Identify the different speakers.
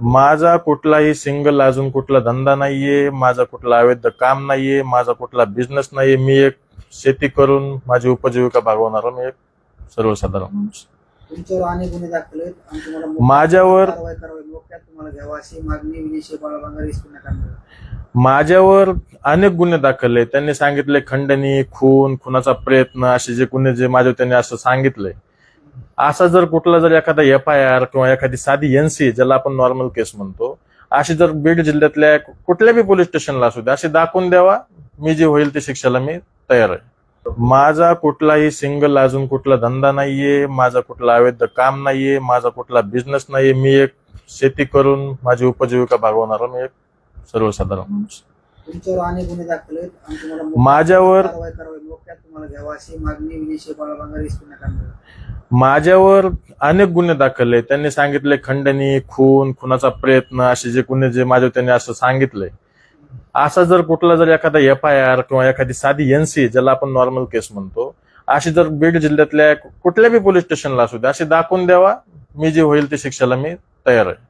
Speaker 1: माझा कुठलाही सिंगल अजून कुठला धंदा नाहीये माझा कुठला अवैध काम नाहीये माझा कुठला बिझनेस नाहीये मी एक शेती करून माझी उपजीविका भागवणारा मी एक सर्वसाधारण माणूस.
Speaker 2: तुमच्यावर अनेक गुन्हे दाखल आहेत आणि तुम्हाला मोठी
Speaker 1: माझ्यावर-
Speaker 2: कारवाई करावी मोक्यात तुम्हाला घ्यावा अशी मागणी विजय बाळाबांगा रिस्क करणार
Speaker 1: माझ्यावर अनेक गुन्हे दाखल आहेत. त्यांनी सांगितले खंडणी खून खुनाचा प्रयत्न असे जे गुन्हे जे माझ्यावर त्यांनी असं सांगितलंय. असा जर कुठला जर एखादा एफ आय आर किंवा एखादी साधी एनसी ज्याला आपण नॉर्मल केस म्हणतो अशी जर बीड जिल्ह्यातल्या कुठल्या बी पोलीस स्टेशनला असू दे अशी दाखवून द्यावा मी जे होईल ते शिक्षाला मी तयार आहे. माझा कुठलाही सिंगल अजून कुठला धंदा नाहीये माझा कुठला अवैध काम नाहीये माझा कुठला बिझनेस नाहीये मी एक शेती करून माझी उपजीविका भागवणारा मी एक सर्वसाधारण माणूस. माझ्यावर-
Speaker 2: कारवाई करावी मोक्यात तुम्हाला घ्यावा अशी मागणी विजय करणार
Speaker 1: माझ्यावर अनेक गुन्हे दाखल आहेत त्यांनी सांगितले खंडणी खून खुनाचा प्रयत्न असे जे गुन्हे जे माझ्यावर त्यांनी असं सांगितलंय असा जर कुठला जर एखादा एफ आय आर किंवा एखादी साधी एनसी ज्याला आपण नॉर्मल केस म्हणतो अशी जर बीड जिल्ह्यातल्या कुठल्या बी पोलीस स्टेशनला असू दे अशी दाखवून द्यावा. मी जे होईल ते शिक्षाला मी तयार आहे.